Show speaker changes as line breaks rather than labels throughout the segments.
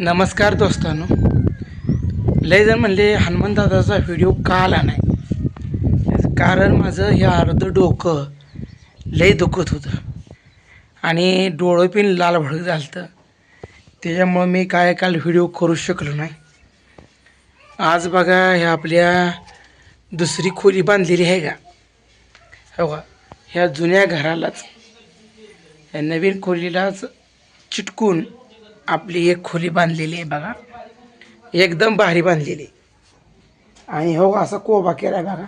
नमस्कार दोस्तांनो. लय जण म्हणले हनुमंतदादाचा व्हिडिओ का आला नाही. कारण माझं हे अर्धं डोकं लय दुखत होतं. आणि डोळं पण लाल भडक झालं होतं त्याच्यामुळं मी काय काल व्हिडिओ करू शकलो नाही. आज बघा ह्या आपल्या दुसरी खोली बांधलेली आहे का? हो का? ह्या जुन्या घरालाच या नवीन खोलीलाच चिटकून आपली एक खोली बांधलेली आहे बघा. एकदम भारी बांधलेली आणि हो असा कोबा केला आहे बघा.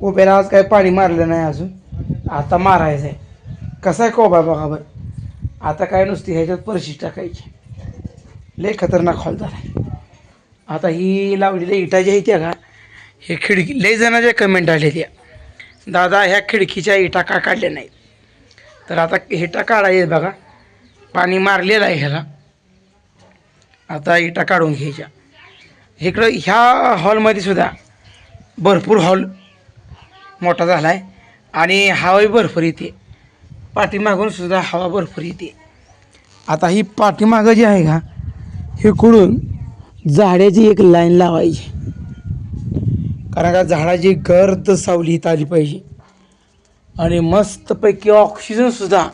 कोब्याला आज काही पाणी मारलं नाही अजून. आता मारायचं आहे. कसा आहे कोबा बघा बरं. आता काय नुसती ह्याच्यात परशी टाकायची. लय खतरनाक हॉल झाला आहे. आता ही लावलेल्या इटा ज्या आहे त्या का हे खिडकी लय जणाच्या कमेंट आलेल्या. दादा ह्या खिडकीच्या इटा का काढल्या नाहीत? तर आता इटा काढायचे बघा. पाणी मारलेलं आहे ह्याला. आता इटा काढून घ्यायच्या. इकडं ह्या हॉलमध्ये सुद्धा भरपूर हॉल मोठा झाला आहे आणि हवाही भरपूर येते. पाठीमागून सुद्धा हवा भरपूर येते. आता ही पाठीमागं जी आहे का हे कुडून झाडाची एक लाईन लावायची. कारण का झाडाची गर्द सावली इथं आली पाहिजे. आणि मस्तपैकी ऑक्सिजनसुद्धा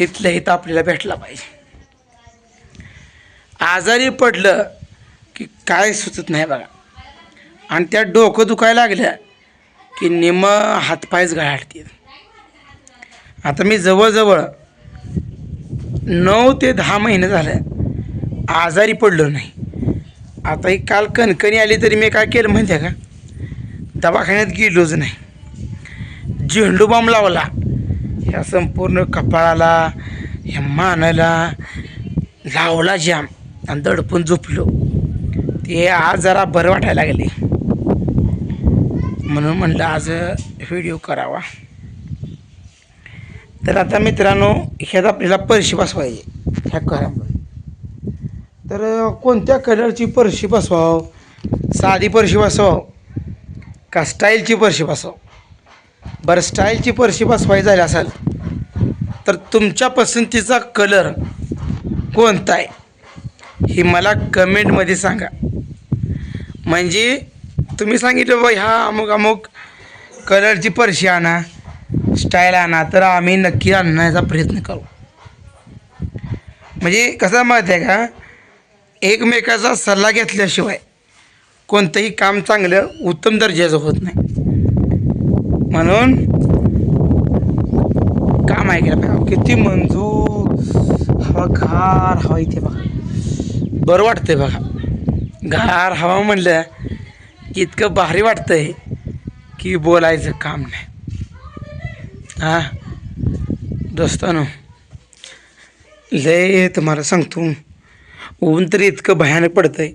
इथल्या इथं आपल्याला भेटला पाहिजे. आजारी पडलं की काय सुचत नाही बघा. आणि त्या डोकं दुखायला लागल्या की निम हातपायच गाळतील आता मी जवळजवळ नऊ ते दहा महिने झालं आजारी पडलो नाही. आता ही काल कणकणी आली तरी मी काय केलं माहिती आहे का? दवाखान्यात गेलोच नाही. झेंडू बॉम्ब लावला. ह्या संपूर्ण कपाळाला ह्या मानाला लावला जाम. आणि दडपून झोपलो. ते आज जरा बरं वाटायला लागले. म्हणून म्हणलं आज व्हिडिओ करावा. तर आता मित्रांनो ह्यात आपल्याला परशी बसवायची ह्या करामध्ये तर कोणत्या कलरची परशी बसवाव? साधी परशी बसवाव? का स्टाईलची परशी बसवाव? बरं स्टाईलची परशी बसवायची झाली असेल तर तुमच्या पसंतीचा कलर कोणता आहे? हे मला कमेंटमध्ये सांगा. म्हणजे तुम्ही सांगितलं बाबा ह्या अमुक अमुक कलरची पर्शी आणा स्टाईल आणा तर आम्ही नक्की आणण्याचा प्रयत्न करू. म्हणजे कसं माहिती आहे का? एकमेकाचा सल्ला घेतल्याशिवाय कोणतंही काम चांगलं उत्तम दर्जाचं होत नाही. म्हणून काम ऐकायला पाहिजे किती मंजूर हवा खार हवा इथे बघा. बरं वाटतंय बघा. गार हवा म्हणलं की इतकं भारी वाटतंय की बोलायचं काम नाही. हा? दोस्तानो लय तुम्हाला सांगतो. ऊन तरी इतकं भयानक पडतंय.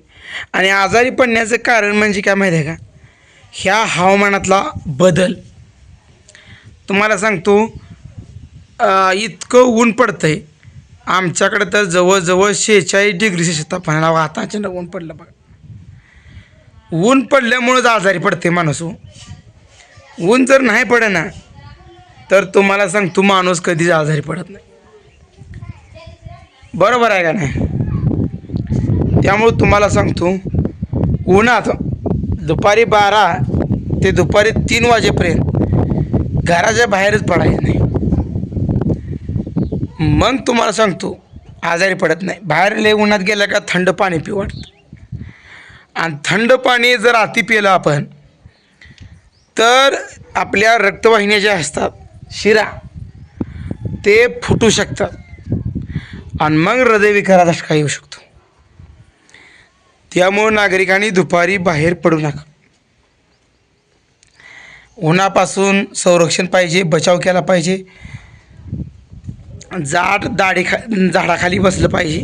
आणि आजारी पडण्याचं कारण म्हणजे काय माहिती आहे का? ह्या हवामानातला बदल. तुम्हाला सांगतो इतकं ऊन पडतंय. आमच्याकडे तर जवळजवळ शेहेचाळीस डिग्री सेल्सिअस तापमानाला वाताचे ऊन पडलं बघा. ऊन पडल्यामुळंच आजारी पडते माणूस हो. ऊन जर नाही पडे ना तर तुम्हाला सांगतो माणूस कधीच आजारी पडत नाही. बरोबर आहे का नाही? त्यामुळं तुम्हाला सांगतो उन्हात दुपारी बारा ते दुपारी तीन वाजेपर्यंत घराच्या बाहेरच पडायचं नाही. मग तुम्हाला सांगतो आजारी पडत नाही. बाहेर लय उन्हात गेलं का थंड पाणी पिऊ वाटतं. आणि थंड पाणी जर अति पिलं आपण तर आपल्या रक्तवाहिन्या ज्या असतात शिरा ते फुटू शकतात. आणि मग हृदयविकाराचा झटका येऊ शकतो. त्यामुळं नागरिकांनी दुपारी बाहेर पडू नका. उन्हापासून संरक्षण पाहिजे बचाव केला पाहिजे. जाड दाढी खा झाडाखाली बसलं पाहिजे.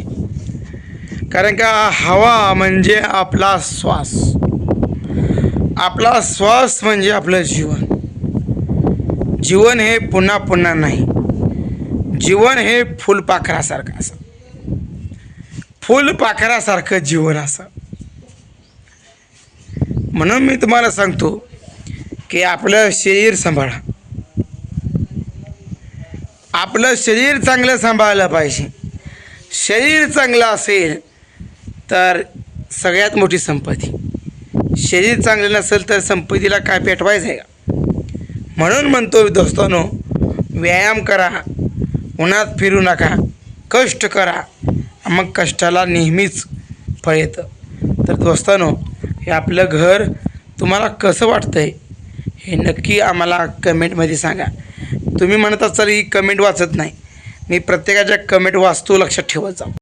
कारण का हवा म्हणजे आपला श्वास. आपला श्वास म्हणजे आपलं जीवन. जीवन हे पुन्हा पुन्हा नाही. जीवन हे फुलपाखरासारखं असं. फुलपाखरासारखं जीवन असं. म्हणून मी तुम्हाला सांगतो की आपलं शरीर सांभाळा. आपलं शरीर चांगलं सांभाळलं पाहिजे. शरीर चांगलं असेल तर सगळ्यात मोठी संपत्ती. शरीर चांगलं नसेल तर संपत्तीला काय पेटवायचं आहे का? म्हणून म्हणतो दोस्तानो व्यायाम करा उन्हात फिरू नका कष्ट करा मग कष्टाला नेहमीच फळ येतं. तर दोस्तानो हे आपलं घर तुम्हाला कसं वाटतं आहे हे नक्की आम्हाला कमेंटमध्ये सांगा. तुम्ही म्हणत असाल ही कमेंट वाचत नाही. मी प्रत्येकाच्या कमेंट वाचतो लक्षात ठेवत जाऊ.